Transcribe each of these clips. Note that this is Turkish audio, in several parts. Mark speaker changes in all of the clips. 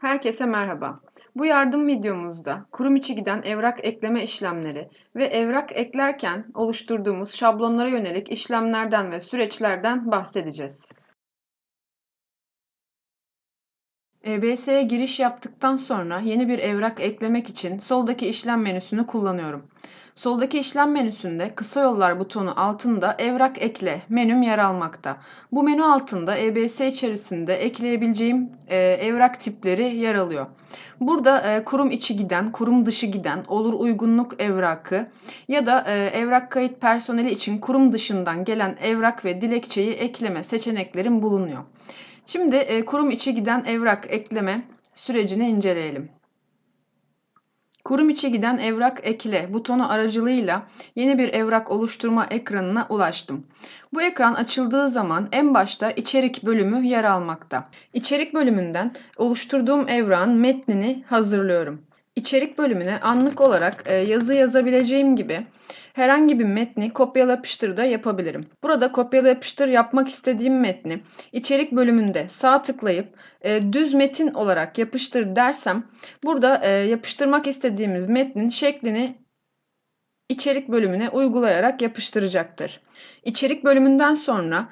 Speaker 1: Herkese merhaba. Bu yardım videomuzda kurum içi giden evrak ekleme işlemleri ve evrak eklerken oluşturduğumuz şablonlara yönelik işlemlerden ve süreçlerden bahsedeceğiz. EBS'ye giriş yaptıktan sonra yeni bir evrak eklemek için soldaki işlem menüsünü kullanıyorum. Soldaki işlem menüsünde kısa yollar butonu altında evrak ekle menüm yer almakta. Bu menü altında EBS içerisinde ekleyebileceğim e, evrak tipleri yer alıyor. Burada e, kurum içi giden, kurum dışı giden, olur uygunluk evrakı ya da e, evrak kayıt personeli için kurum dışından gelen evrak ve dilekçeyi ekleme seçeneklerim bulunuyor. Şimdi e, kurum içi giden evrak ekleme sürecini inceleyelim. Kurum içi giden evrak ekle butonu aracılığıyla yeni bir evrak oluşturma ekranına ulaştım. Bu ekran açıldığı zaman en başta içerik bölümü yer almakta. İçerik bölümünden oluşturduğum evrağın metnini hazırlıyorum. İçerik bölümüne anlık olarak e, yazı yazabileceğim gibi herhangi bir metni kopyala yapıştır da yapabilirim. Burada kopyala yapıştır yapmak istediğim metni içerik bölümünde sağ tıklayıp e, düz metin olarak yapıştır dersem burada e, yapıştırmak istediğimiz metnin şeklini içerik bölümüne uygulayarak yapıştıracaktır. İçerik bölümünden sonra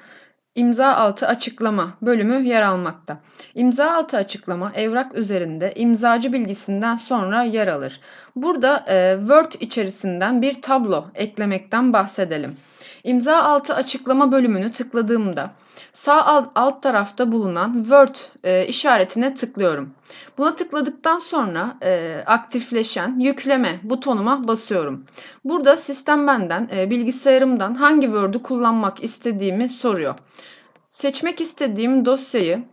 Speaker 1: İmza altı açıklama bölümü yer almakta. İmza altı açıklama evrak üzerinde imzacı bilgisinden sonra yer alır. Burada e, Word içerisinden bir tablo eklemekten bahsedelim. İmza altı açıklama bölümünü tıkladığımda sağ alt, alt tarafta bulunan Word e, işaretine tıklıyorum. Buna tıkladıktan sonra e, aktifleşen yükleme butonuma basıyorum. Burada sistem benden e, bilgisayarımdan hangi Word'u kullanmak istediğimi soruyor. Seçmek istediğim dosyayı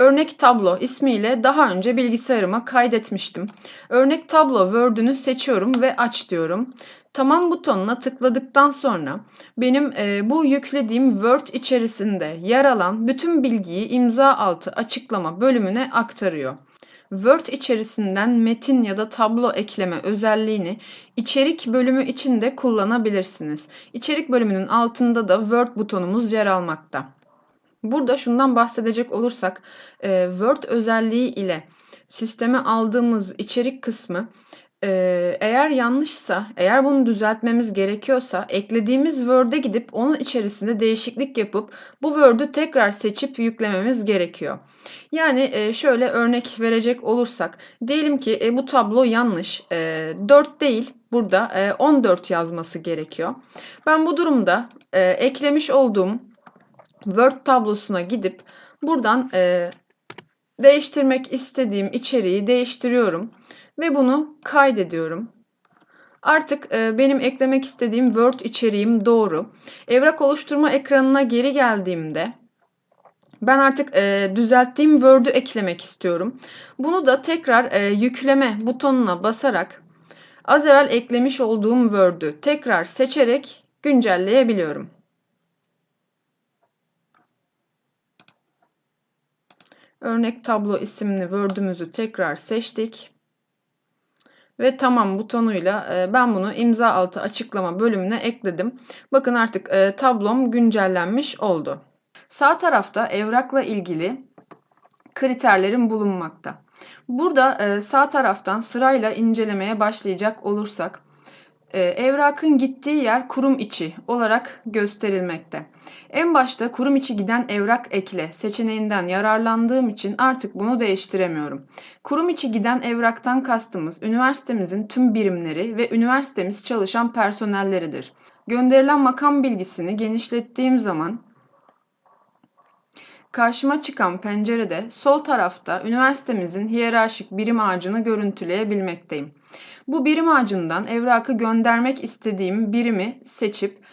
Speaker 1: Örnek tablo ismiyle daha önce bilgisayarıma kaydetmiştim. Örnek tablo Word'ünü seçiyorum ve aç diyorum. Tamam butonuna tıkladıktan sonra benim e, bu yüklediğim Word içerisinde yer alan bütün bilgiyi imza altı açıklama bölümüne aktarıyor. Word içerisinden metin ya da tablo ekleme özelliğini içerik bölümü için de kullanabilirsiniz. İçerik bölümünün altında da Word butonumuz yer almakta. Burada şundan bahsedecek olursak e, Word özelliği ile sisteme aldığımız içerik kısmı ee, eğer yanlışsa, eğer bunu düzeltmemiz gerekiyorsa eklediğimiz Word'e gidip onun içerisinde değişiklik yapıp bu Word'ü tekrar seçip yüklememiz gerekiyor. Yani e, şöyle örnek verecek olursak diyelim ki e, bu tablo yanlış. E, 4 değil burada e, 14 yazması gerekiyor. Ben bu durumda e, eklemiş olduğum Word tablosuna gidip buradan e, değiştirmek istediğim içeriği değiştiriyorum ve bunu kaydediyorum. Artık e, benim eklemek istediğim Word içeriğim doğru. Evrak oluşturma ekranına geri geldiğimde ben artık e, düzelttiğim Word'ü eklemek istiyorum. Bunu da tekrar e, yükleme butonuna basarak az evvel eklemiş olduğum Word'ü tekrar seçerek güncelleyebiliyorum. Örnek tablo isimli Word'ümüzü tekrar seçtik ve tamam butonuyla e, ben bunu imza altı açıklama bölümüne ekledim. Bakın artık e, tablom güncellenmiş oldu. Sağ tarafta evrakla ilgili kriterlerim bulunmakta. Burada e, sağ taraftan sırayla incelemeye başlayacak olursak evrakın gittiği yer kurum içi olarak gösterilmekte. En başta kurum içi giden evrak ekle seçeneğinden yararlandığım için artık bunu değiştiremiyorum. Kurum içi giden evraktan kastımız üniversitemizin tüm birimleri ve üniversitemiz çalışan personelleridir. Gönderilen makam bilgisini genişlettiğim zaman Karşıma çıkan pencerede sol tarafta üniversitemizin hiyerarşik birim ağacını görüntüleyebilmekteyim. Bu birim ağacından evrakı göndermek istediğim birimi seçip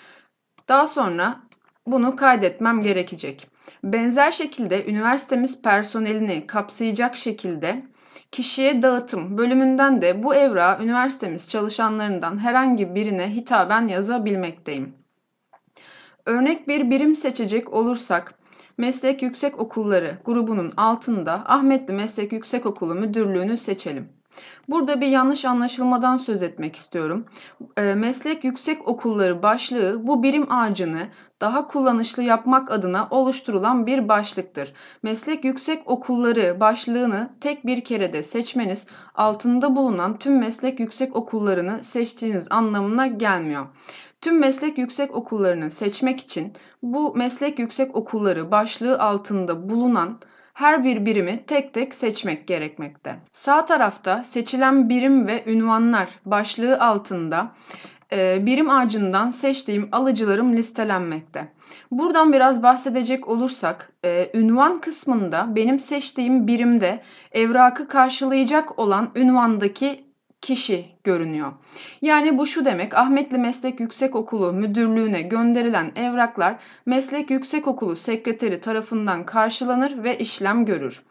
Speaker 1: daha sonra bunu kaydetmem gerekecek. Benzer şekilde üniversitemiz personelini kapsayacak şekilde kişiye dağıtım bölümünden de bu evrağı üniversitemiz çalışanlarından herhangi birine hitaben yazabilmekteyim. Örnek bir birim seçecek olursak Meslek Yüksek Okulları grubunun altında Ahmetli Meslek Yüksekokulu Müdürlüğü'nü seçelim. Burada bir yanlış anlaşılmadan söz etmek istiyorum. E, meslek yüksek okulları başlığı bu birim ağacını daha kullanışlı yapmak adına oluşturulan bir başlıktır. Meslek yüksek okulları başlığını tek bir kerede seçmeniz altında bulunan tüm meslek yüksek okullarını seçtiğiniz anlamına gelmiyor. Tüm meslek yüksek okullarını seçmek için bu meslek yüksek okulları başlığı altında bulunan her bir birimi tek tek seçmek gerekmekte. Sağ tarafta seçilen birim ve ünvanlar başlığı altında e, birim ağacından seçtiğim alıcılarım listelenmekte. Buradan biraz bahsedecek olursak, e, ünvan kısmında benim seçtiğim birimde evrakı karşılayacak olan ünvandaki kişi görünüyor. Yani bu şu demek Ahmetli Meslek Yüksekokulu Müdürlüğü'ne gönderilen evraklar Meslek Yüksekokulu Sekreteri tarafından karşılanır ve işlem görür.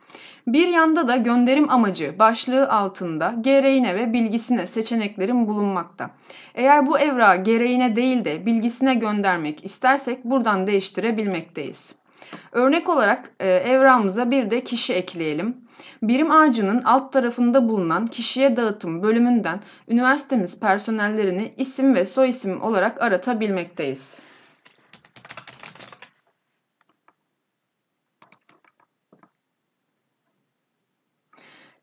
Speaker 1: Bir yanda da gönderim amacı başlığı altında gereğine ve bilgisine seçeneklerin bulunmakta. Eğer bu evrağı gereğine değil de bilgisine göndermek istersek buradan değiştirebilmekteyiz. Örnek olarak e, evrağımıza bir de kişi ekleyelim. Birim ağacının alt tarafında bulunan kişiye dağıtım bölümünden üniversitemiz personellerini isim ve soyisim olarak aratabilmekteyiz.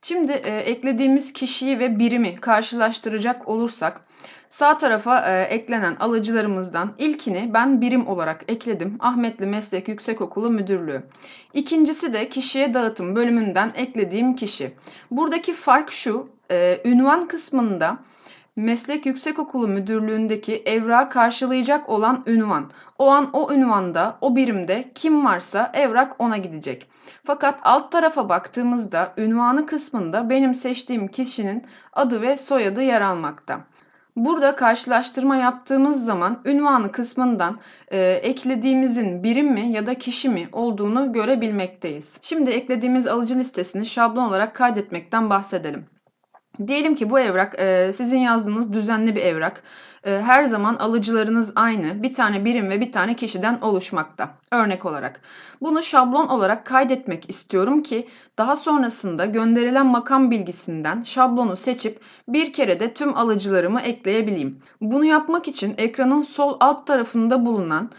Speaker 1: Şimdi e, eklediğimiz kişiyi ve birimi karşılaştıracak olursak sağ tarafa e, eklenen alıcılarımızdan ilkini ben birim olarak ekledim. Ahmetli Meslek Yüksekokulu Müdürlüğü. İkincisi de kişiye dağıtım bölümünden eklediğim kişi. Buradaki fark şu, e, ünvan kısmında Meslek Yüksekokulu Müdürlüğü'ndeki evrak karşılayacak olan ünvan. O an o ünvanda, o birimde kim varsa evrak ona gidecek. Fakat alt tarafa baktığımızda ünvanı kısmında benim seçtiğim kişinin adı ve soyadı yer almakta. Burada karşılaştırma yaptığımız zaman ünvanı kısmından e, eklediğimizin birim mi ya da kişi mi olduğunu görebilmekteyiz. Şimdi eklediğimiz alıcı listesini şablon olarak kaydetmekten bahsedelim. Diyelim ki bu evrak e, sizin yazdığınız düzenli bir evrak. E, her zaman alıcılarınız aynı. Bir tane birim ve bir tane kişiden oluşmakta. Örnek olarak. Bunu şablon olarak kaydetmek istiyorum ki daha sonrasında gönderilen makam bilgisinden şablonu seçip bir kere de tüm alıcılarımı ekleyebileyim. Bunu yapmak için ekranın sol alt tarafında bulunan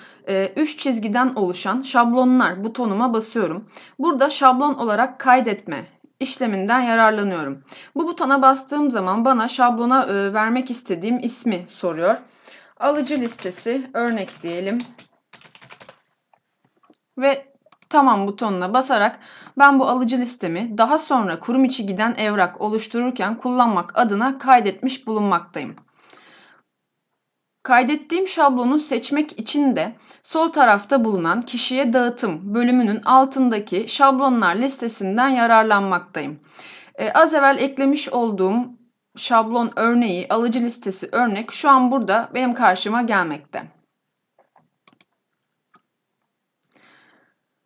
Speaker 1: 3 e, çizgiden oluşan şablonlar butonuma basıyorum. Burada şablon olarak kaydetme işleminden yararlanıyorum. Bu butona bastığım zaman bana şablona e, vermek istediğim ismi soruyor. Alıcı listesi örnek diyelim. Ve tamam butonuna basarak ben bu alıcı listemi daha sonra kurum içi giden evrak oluştururken kullanmak adına kaydetmiş bulunmaktayım. Kaydettiğim şablonu seçmek için de sol tarafta bulunan kişiye dağıtım bölümünün altındaki şablonlar listesinden yararlanmaktayım. Ee, az evvel eklemiş olduğum şablon örneği, alıcı listesi örnek şu an burada benim karşıma gelmekte.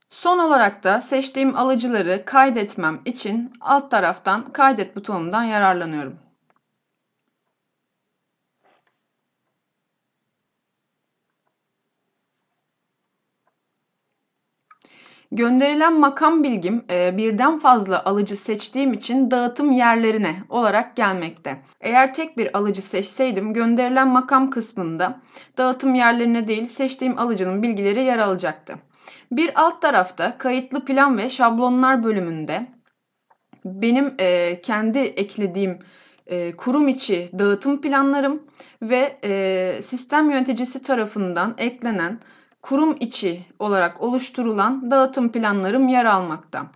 Speaker 1: Son olarak da seçtiğim alıcıları kaydetmem için alt taraftan kaydet butonundan yararlanıyorum. Gönderilen makam bilgim e, birden fazla alıcı seçtiğim için dağıtım yerlerine olarak gelmekte. Eğer tek bir alıcı seçseydim gönderilen makam kısmında dağıtım yerlerine değil seçtiğim alıcının bilgileri yer alacaktı. Bir alt tarafta kayıtlı plan ve şablonlar bölümünde benim e, kendi eklediğim e, kurum içi dağıtım planlarım ve e, sistem yöneticisi tarafından eklenen kurum içi olarak oluşturulan dağıtım planlarım yer almakta.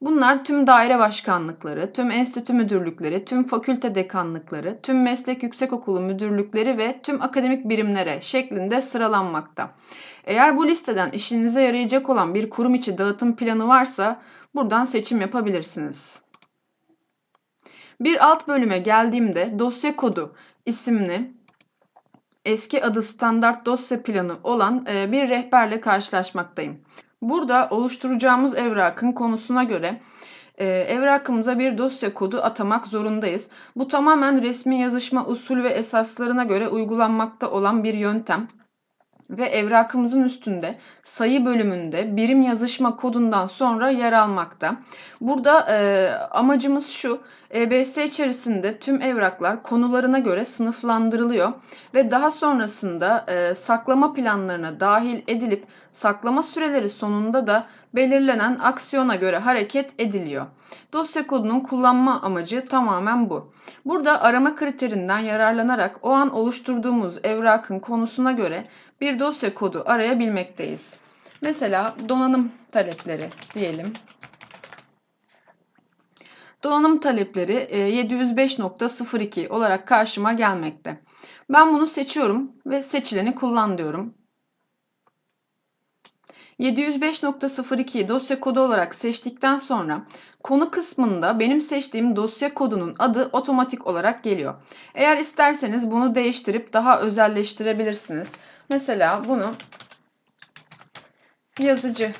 Speaker 1: Bunlar tüm daire başkanlıkları, tüm enstitü müdürlükleri, tüm fakülte dekanlıkları, tüm meslek yüksekokulu müdürlükleri ve tüm akademik birimlere şeklinde sıralanmakta. Eğer bu listeden işinize yarayacak olan bir kurum içi dağıtım planı varsa buradan seçim yapabilirsiniz. Bir alt bölüme geldiğimde dosya kodu isimli eski adı standart dosya planı olan e, bir rehberle karşılaşmaktayım. Burada oluşturacağımız evrakın konusuna göre e, evrakımıza bir dosya kodu atamak zorundayız. Bu tamamen resmi yazışma usul ve esaslarına göre uygulanmakta olan bir yöntem. Ve evrakımızın üstünde sayı bölümünde birim yazışma kodundan sonra yer almakta. Burada e, amacımız şu, EBS içerisinde tüm evraklar konularına göre sınıflandırılıyor ve daha sonrasında e, saklama planlarına dahil edilip saklama süreleri sonunda da belirlenen aksiyona göre hareket ediliyor. Dosya kodunun kullanma amacı tamamen bu. Burada arama kriterinden yararlanarak o an oluşturduğumuz evrakın konusuna göre bir dosya kodu arayabilmekteyiz. Mesela donanım talepleri diyelim. Donanım talepleri 705.02 e, olarak karşıma gelmekte. Ben bunu seçiyorum ve seçileni kullan diyorum. 705.02 dosya kodu olarak seçtikten sonra konu kısmında benim seçtiğim dosya kodunun adı otomatik olarak geliyor. Eğer isterseniz bunu değiştirip daha özelleştirebilirsiniz. Mesela bunu yazıcı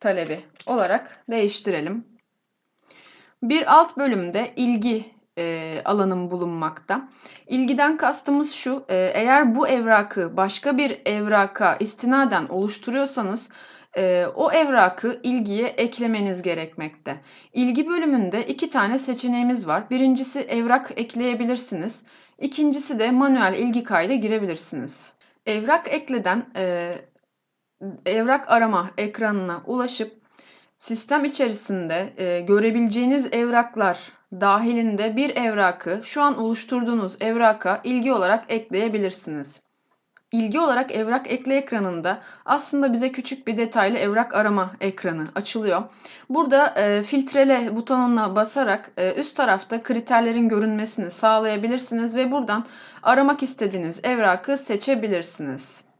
Speaker 1: talebi olarak değiştirelim. Bir alt bölümde ilgi e, alanım bulunmakta. İlgiden kastımız şu, e, eğer bu evrakı başka bir evraka istinaden oluşturuyorsanız e, o evrakı ilgiye eklemeniz gerekmekte. İlgi bölümünde iki tane seçeneğimiz var. Birincisi evrak ekleyebilirsiniz. İkincisi de manuel ilgi kayda girebilirsiniz. Evrak ekleden e, evrak arama ekranına ulaşıp sistem içerisinde e, görebileceğiniz evraklar dahilinde bir evrakı şu an oluşturduğunuz evraka ilgi olarak ekleyebilirsiniz. İlgi olarak evrak ekle ekranında aslında bize küçük bir detaylı evrak arama ekranı açılıyor. Burada e, filtrele butonuna basarak e, üst tarafta kriterlerin görünmesini sağlayabilirsiniz ve buradan aramak istediğiniz evrakı seçebilirsiniz.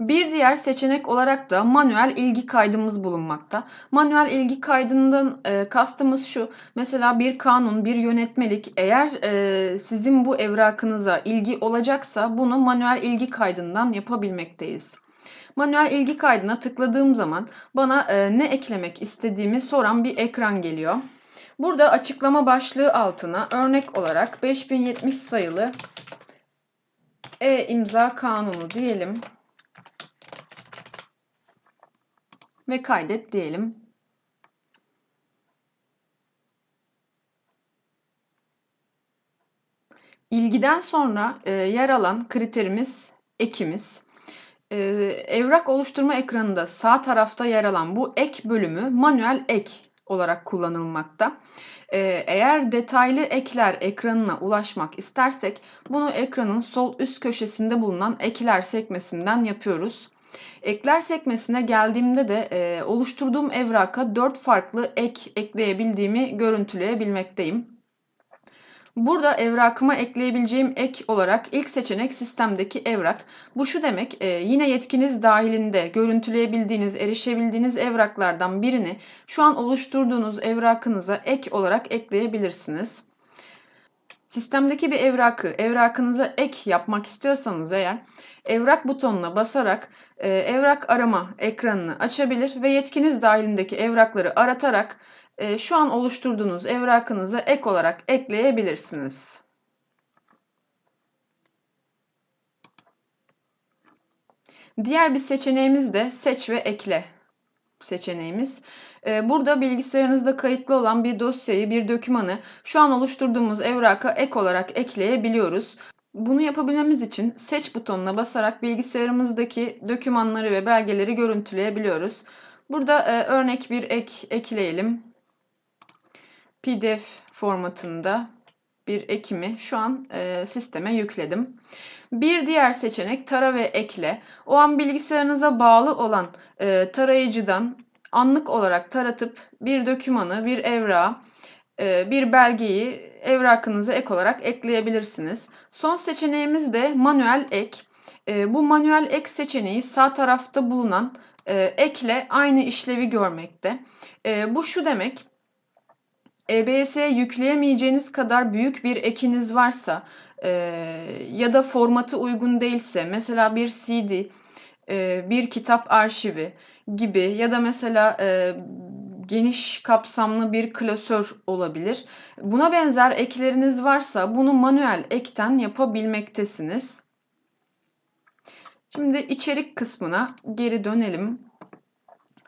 Speaker 1: Bir diğer seçenek olarak da manuel ilgi kaydımız bulunmakta. Manuel ilgi kaydından e, kastımız şu. Mesela bir kanun, bir yönetmelik eğer e, sizin bu evrakınıza ilgi olacaksa bunu manuel ilgi kaydından yapabilmekteyiz. Manuel ilgi kaydına tıkladığım zaman bana e, ne eklemek istediğimi soran bir ekran geliyor. Burada açıklama başlığı altına örnek olarak 5070 sayılı e-imza kanunu diyelim. Ve kaydet diyelim. İlgiden sonra e, yer alan kriterimiz ekimiz. E, evrak oluşturma ekranında sağ tarafta yer alan bu ek bölümü manuel ek olarak kullanılmakta. E, eğer detaylı ekler ekranına ulaşmak istersek bunu ekranın sol üst köşesinde bulunan ekler sekmesinden yapıyoruz. Ekler sekmesine geldiğimde de e, oluşturduğum evraka 4 farklı ek ekleyebildiğimi görüntüleyebilmekteyim. Burada evrakıma ekleyebileceğim ek olarak ilk seçenek sistemdeki evrak. Bu şu demek e, yine yetkiniz dahilinde görüntüleyebildiğiniz, erişebildiğiniz evraklardan birini şu an oluşturduğunuz evrakınıza ek olarak ekleyebilirsiniz. Sistemdeki bir evrakı evrakınıza ek yapmak istiyorsanız eğer evrak butonuna basarak e, evrak arama ekranını açabilir ve yetkiniz dahilindeki evrakları aratarak e, şu an oluşturduğunuz evrakınıza ek olarak ekleyebilirsiniz. Diğer bir seçeneğimiz de seç ve ekle seçeneğimiz. Ee, burada bilgisayarınızda kayıtlı olan bir dosyayı, bir dokümanı şu an oluşturduğumuz evraka ek olarak ekleyebiliyoruz. Bunu yapabilmemiz için seç butonuna basarak bilgisayarımızdaki dokümanları ve belgeleri görüntüleyebiliyoruz. Burada e, örnek bir ek ekleyelim. PDF formatında bir ekimi şu an e, sisteme yükledim. Bir diğer seçenek tara ve ekle. O an bilgisayarınıza bağlı olan e, tarayıcıdan anlık olarak taratıp bir dokümanı, bir evrağı, bir belgeyi evrakınıza ek olarak ekleyebilirsiniz. Son seçeneğimiz de manuel ek. E, bu manuel ek seçeneği sağ tarafta bulunan e, ekle aynı işlevi görmekte. E, bu şu demek. EBS'ye yükleyemeyeceğiniz kadar büyük bir ekiniz varsa e, ya da formatı uygun değilse mesela bir CD, e, bir kitap arşivi gibi ya da mesela e, geniş kapsamlı bir klasör olabilir. Buna benzer ekleriniz varsa bunu manuel ekten yapabilmektesiniz. Şimdi içerik kısmına geri dönelim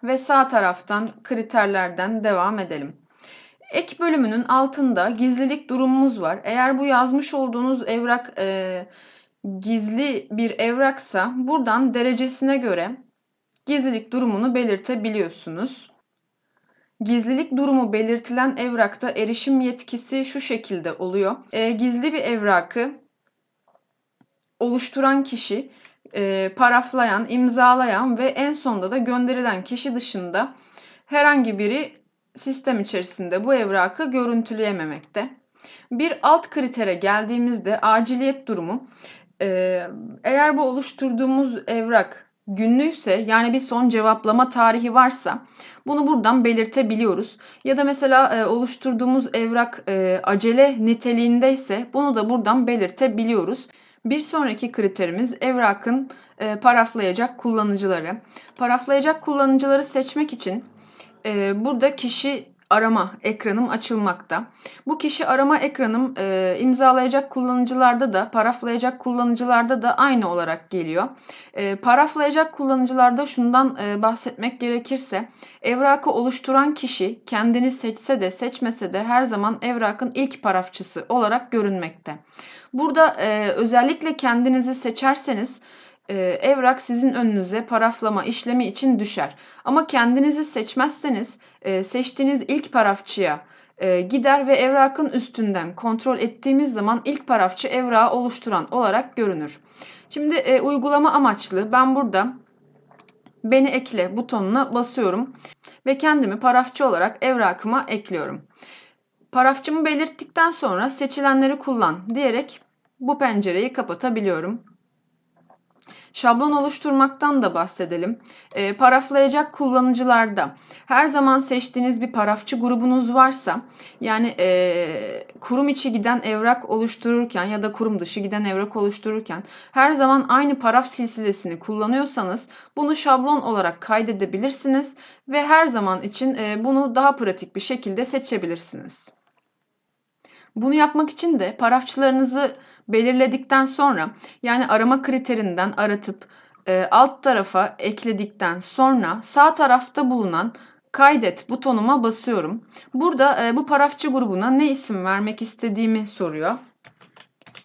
Speaker 1: ve sağ taraftan kriterlerden devam edelim. Ek bölümünün altında gizlilik durumumuz var. Eğer bu yazmış olduğunuz evrak e, gizli bir evraksa buradan derecesine göre gizlilik durumunu belirtebiliyorsunuz. Gizlilik durumu belirtilen evrakta erişim yetkisi şu şekilde oluyor. E, gizli bir evrakı oluşturan kişi, e, paraflayan, imzalayan ve en sonunda da gönderilen kişi dışında herhangi biri sistem içerisinde bu evrakı görüntüleyememekte. Bir alt kritere geldiğimizde aciliyet durumu. E, eğer bu oluşturduğumuz evrak günlüyse yani bir son cevaplama tarihi varsa bunu buradan belirtebiliyoruz. Ya da mesela e, oluşturduğumuz evrak e, acele niteliğindeyse bunu da buradan belirtebiliyoruz. Bir sonraki kriterimiz evrakın e, paraflayacak kullanıcıları. Paraflayacak kullanıcıları seçmek için e, burada kişi arama ekranım açılmakta. Bu kişi arama ekranım e, imzalayacak kullanıcılarda da paraflayacak kullanıcılarda da aynı olarak geliyor. E, paraflayacak kullanıcılarda şundan e, bahsetmek gerekirse evrakı oluşturan kişi kendini seçse de seçmese de her zaman evrakın ilk parafçısı olarak görünmekte. Burada e, özellikle kendinizi seçerseniz e, evrak sizin önünüze paraflama işlemi için düşer. Ama kendinizi seçmezseniz e, seçtiğiniz ilk parafçıya e, gider ve evrakın üstünden kontrol ettiğimiz zaman ilk parafçı evrağı oluşturan olarak görünür. Şimdi e, uygulama amaçlı ben burada beni ekle butonuna basıyorum ve kendimi parafçı olarak evrakıma ekliyorum. Parafçımı belirttikten sonra seçilenleri kullan diyerek bu pencereyi kapatabiliyorum. Şablon oluşturmaktan da bahsedelim. E, paraflayacak kullanıcılarda her zaman seçtiğiniz bir parafçı grubunuz varsa yani e, kurum içi giden evrak oluştururken ya da kurum dışı giden evrak oluştururken her zaman aynı paraf silsilesini kullanıyorsanız bunu şablon olarak kaydedebilirsiniz ve her zaman için e, bunu daha pratik bir şekilde seçebilirsiniz. Bunu yapmak için de parafçılarınızı belirledikten sonra yani arama kriterinden aratıp e, alt tarafa ekledikten sonra sağ tarafta bulunan kaydet butonuma basıyorum. Burada e, bu parafçı grubuna ne isim vermek istediğimi soruyor.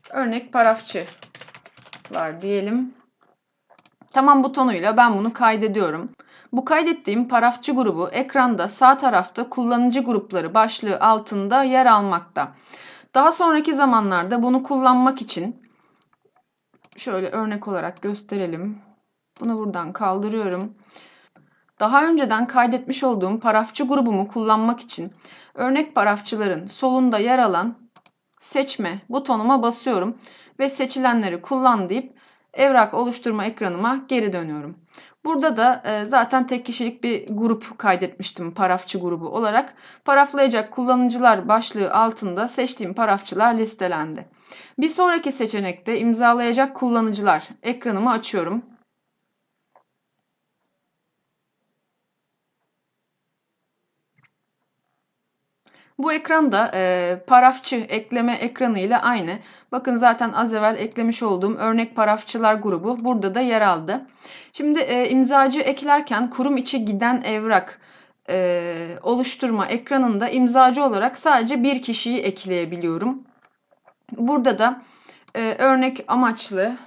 Speaker 1: Örnek parafçı var diyelim. Tamam butonuyla ben bunu kaydediyorum. Bu kaydettiğim parafçı grubu ekranda sağ tarafta kullanıcı grupları başlığı altında yer almakta. Daha sonraki zamanlarda bunu kullanmak için şöyle örnek olarak gösterelim. Bunu buradan kaldırıyorum. Daha önceden kaydetmiş olduğum parafçı grubumu kullanmak için örnek parafçıların solunda yer alan seçme butonuma basıyorum ve seçilenleri kullan deyip evrak oluşturma ekranıma geri dönüyorum. Burada da e, zaten tek kişilik bir grup kaydetmiştim parafçı grubu olarak. Paraflayacak kullanıcılar başlığı altında seçtiğim parafçılar listelendi. Bir sonraki seçenekte imzalayacak kullanıcılar ekranımı açıyorum. Bu ekranda e, parafçı ekleme ekranı ile aynı. Bakın zaten az evvel eklemiş olduğum örnek parafçılar grubu burada da yer aldı. Şimdi e, imzacı eklerken kurum içi giden evrak e, oluşturma ekranında imzacı olarak sadece bir kişiyi ekleyebiliyorum. Burada da e, örnek amaçlı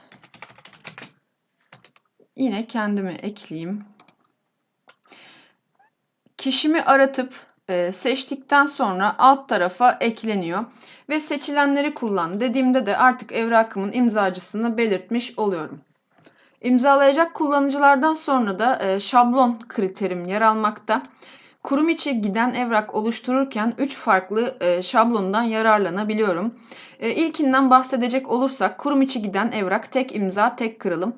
Speaker 1: yine kendimi ekleyeyim. Kişimi aratıp e, seçtikten sonra alt tarafa ekleniyor. Ve seçilenleri kullan dediğimde de artık evrakımın imzacısını belirtmiş oluyorum. İmzalayacak kullanıcılardan sonra da e, şablon kriterim yer almakta. Kurum içi giden evrak oluştururken 3 farklı e, şablondan yararlanabiliyorum. E, ilkinden bahsedecek olursak kurum içi giden evrak tek imza tek kırılım.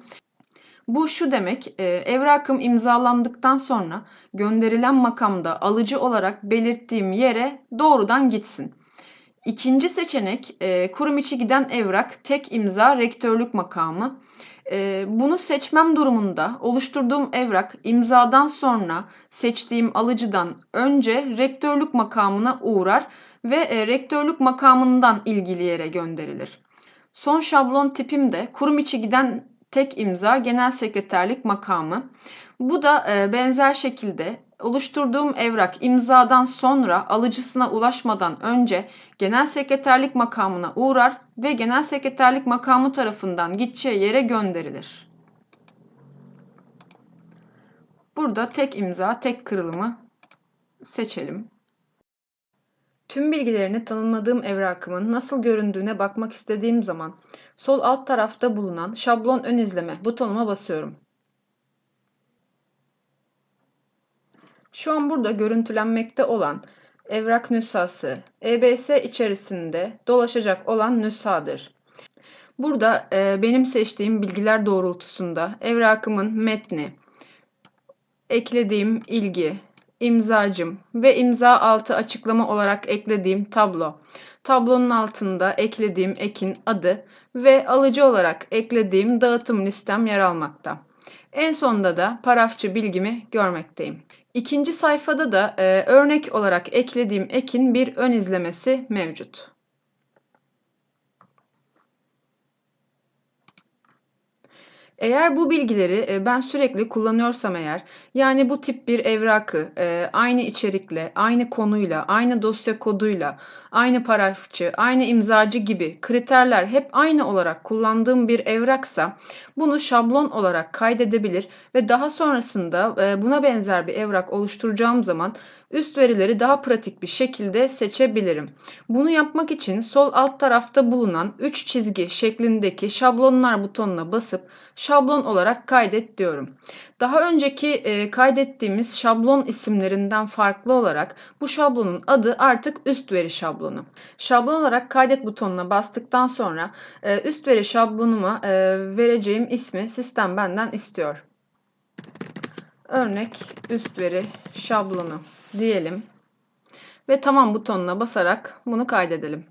Speaker 1: Bu şu demek, e, evrakım imzalandıktan sonra gönderilen makamda alıcı olarak belirttiğim yere doğrudan gitsin. İkinci seçenek e, kurum içi giden evrak tek imza rektörlük makamı. E, bunu seçmem durumunda oluşturduğum evrak imzadan sonra seçtiğim alıcıdan önce rektörlük makamına uğrar ve rektörlük makamından ilgili yere gönderilir. Son şablon tipim de kurum içi giden tek imza genel sekreterlik makamı. Bu da e, benzer şekilde oluşturduğum evrak imzadan sonra alıcısına ulaşmadan önce genel sekreterlik makamına uğrar ve genel sekreterlik makamı tarafından gideceği yere gönderilir. Burada tek imza, tek kırılımı seçelim. Tüm bilgilerini tanımladığım evrakımın nasıl göründüğüne bakmak istediğim zaman sol alt tarafta bulunan şablon ön izleme butonuma basıyorum. Şu an burada görüntülenmekte olan evrak nüshası EBS içerisinde dolaşacak olan nüshadır. Burada e, benim seçtiğim bilgiler doğrultusunda evrakımın metni, eklediğim ilgi, imzacım ve imza altı açıklama olarak eklediğim tablo. Tablonun altında eklediğim ekin adı ve alıcı olarak eklediğim dağıtım listem yer almakta. En sonda da parafçı bilgimi görmekteyim. İkinci sayfada da e, örnek olarak eklediğim ekin bir ön izlemesi mevcut. Eğer bu bilgileri e, ben sürekli kullanıyorsam eğer, yani bu tip bir evrakı e, aynı içerikle, aynı konuyla, aynı dosya koduyla, aynı parafçı, aynı imzacı gibi kriterler hep aynı olarak kullandığım bir evraksa bunu şablon olarak kaydedebilir ve daha sonrasında e, buna benzer bir evrak oluşturacağım zaman üst verileri daha pratik bir şekilde seçebilirim. Bunu yapmak için sol alt tarafta bulunan 3 çizgi şeklindeki şablonlar butonuna basıp şablon olarak kaydet diyorum. Daha önceki e, kaydettiğimiz şablon isimlerinden farklı olarak bu şablonun adı artık üst veri şablonu. Şablon olarak kaydet butonuna bastıktan sonra e, üst veri şablonuma e, vereceğim ismi sistem benden istiyor. Örnek üst veri şablonu diyelim ve tamam butonuna basarak bunu kaydedelim.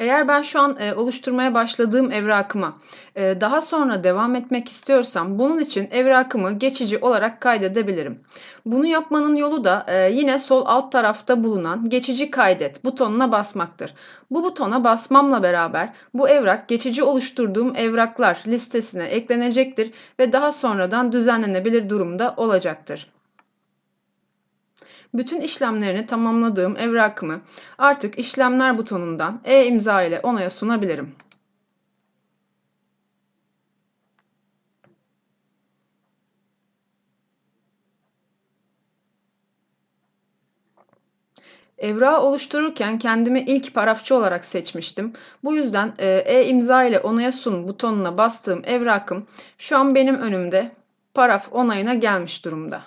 Speaker 1: Eğer ben şu an e, oluşturmaya başladığım evrakıma e, daha sonra devam etmek istiyorsam bunun için evrakımı geçici olarak kaydedebilirim. Bunu yapmanın yolu da e, yine sol alt tarafta bulunan geçici kaydet butonuna basmaktır. Bu butona basmamla beraber bu evrak geçici oluşturduğum evraklar listesine eklenecektir ve daha sonradan düzenlenebilir durumda olacaktır. Bütün işlemlerini tamamladığım evrakımı artık işlemler butonundan e-imza ile onaya sunabilirim. Evrağı oluştururken kendimi ilk parafçı olarak seçmiştim. Bu yüzden e, e-imza ile onaya sun butonuna bastığım evrakım şu an benim önümde paraf onayına gelmiş durumda.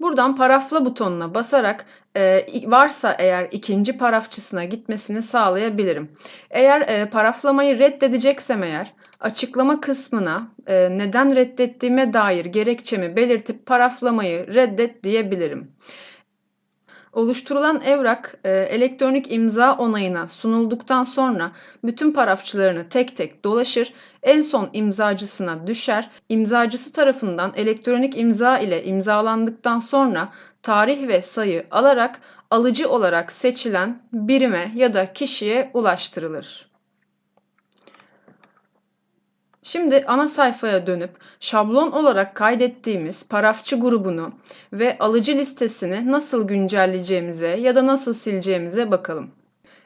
Speaker 1: Buradan parafla butonuna basarak e, varsa eğer ikinci parafçısına gitmesini sağlayabilirim. Eğer e, paraflamayı reddedeceksem eğer açıklama kısmına e, neden reddettiğime dair gerekçemi belirtip paraflamayı reddet diyebilirim. Oluşturulan evrak e, elektronik imza onayına sunulduktan sonra bütün parafçılarını tek tek dolaşır, en son imzacısına düşer. İmzacısı tarafından elektronik imza ile imzalandıktan sonra tarih ve sayı alarak alıcı olarak seçilen birime ya da kişiye ulaştırılır. Şimdi ana sayfaya dönüp şablon olarak kaydettiğimiz parafçı grubunu ve alıcı listesini nasıl güncelleyeceğimize ya da nasıl sileceğimize bakalım.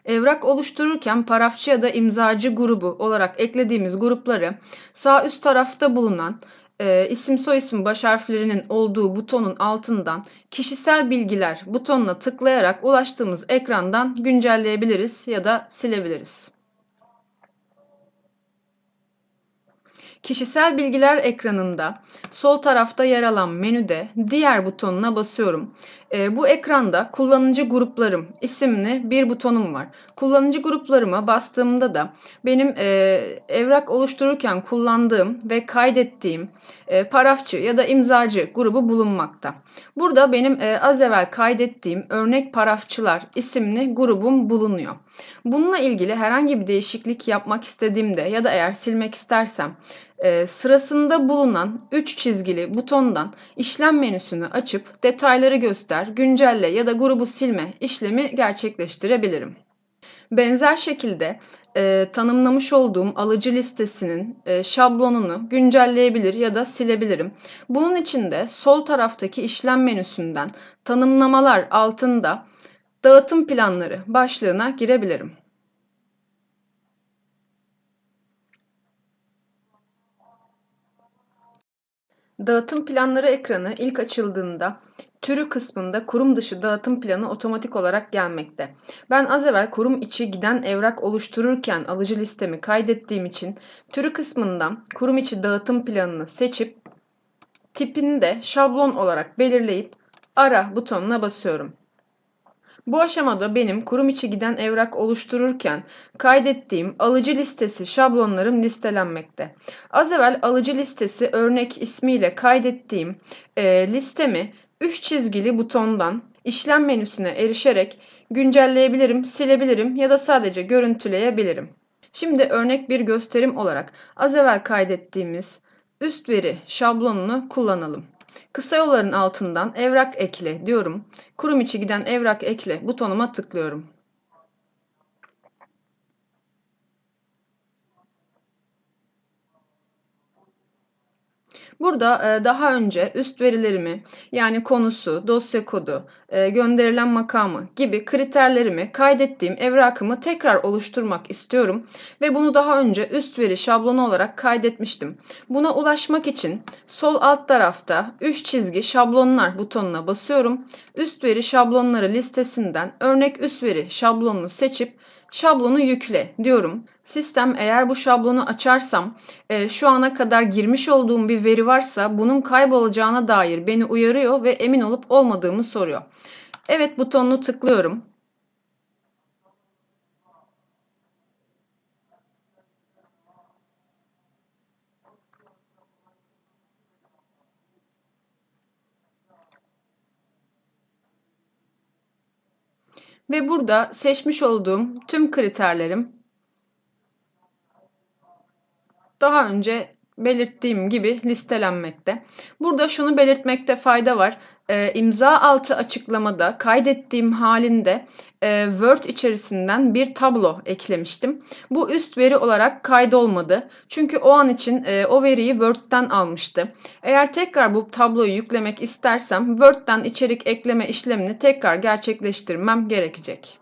Speaker 1: Evrak oluştururken parafçı ya da imzacı grubu olarak eklediğimiz grupları sağ üst tarafta bulunan e, isim soyisim baş harflerinin olduğu butonun altından kişisel bilgiler butonuna tıklayarak ulaştığımız ekrandan güncelleyebiliriz ya da silebiliriz. Kişisel bilgiler ekranında sol tarafta yer alan menüde diğer butonuna basıyorum. E, bu ekranda kullanıcı gruplarım isimli bir butonum var. Kullanıcı gruplarıma bastığımda da benim e, evrak oluştururken kullandığım ve kaydettiğim e, parafçı ya da imzacı grubu bulunmakta. Burada benim e, az evvel kaydettiğim örnek parafçılar isimli grubum bulunuyor. Bununla ilgili herhangi bir değişiklik yapmak istediğimde ya da eğer silmek istersem Ee, sırasında bulunan 3 çizgili butondan işlem menüsünü açıp detayları göster, güncelle ya da grubu silme işlemi gerçekleştirebilirim. Benzer şekilde e, tanımlamış olduğum alıcı listesinin e, şablonunu güncelleyebilir ya da silebilirim. Bunun için de sol taraftaki işlem menüsünden tanımlamalar altında dağıtım planları başlığına girebilirim. Dağıtım planları ekranı ilk açıldığında türü kısmında kurum dışı dağıtım planı otomatik olarak gelmekte. Ben az evvel kurum içi giden evrak oluştururken alıcı listemi kaydettiğim için türü kısmından kurum içi dağıtım planını seçip tipini de şablon olarak belirleyip ara butonuna basıyorum. Bu aşamada benim kurum içi giden evrak oluştururken kaydettiğim alıcı listesi şablonlarım listelenmekte. Az evvel alıcı listesi örnek ismiyle kaydettiğim e, listemi 3 çizgili butondan işlem menüsüne erişerek güncelleyebilirim, silebilirim ya da sadece görüntüleyebilirim. Şimdi örnek bir gösterim olarak az evvel kaydettiğimiz üst veri şablonunu kullanalım. Kısa yolların altından evrak ekle diyorum. Kurum içi giden evrak ekle butonuma tıklıyorum. Burada e, daha önce üst verilerimi yani konusu, dosya kodu, e, gönderilen makamı gibi kriterlerimi kaydettiğim evrakımı tekrar oluşturmak istiyorum ve bunu daha önce üst veri şablonu olarak kaydetmiştim. Buna ulaşmak için sol alt tarafta 3 çizgi şablonlar butonuna basıyorum. Üst veri şablonları listesinden örnek üst veri şablonunu seçip şablonu yükle diyorum. Sistem eğer bu şablonu açarsam e, şu ana kadar girmiş olduğum bir veri varsa bunun kaybolacağına dair beni uyarıyor ve emin olup olmadığımı soruyor. Evet butonunu tıklıyorum. Ve burada seçmiş olduğum tüm kriterlerim daha önce belirttiğim gibi listelenmekte. Burada şunu belirtmekte fayda var. E, imza altı açıklamada kaydettiğim halinde e, Word içerisinden bir tablo eklemiştim. Bu üst veri olarak kaydolmadı. Çünkü o an için e, o veriyi Word'den almıştı. Eğer tekrar bu tabloyu yüklemek istersem Word'den içerik ekleme işlemini tekrar gerçekleştirmem gerekecek.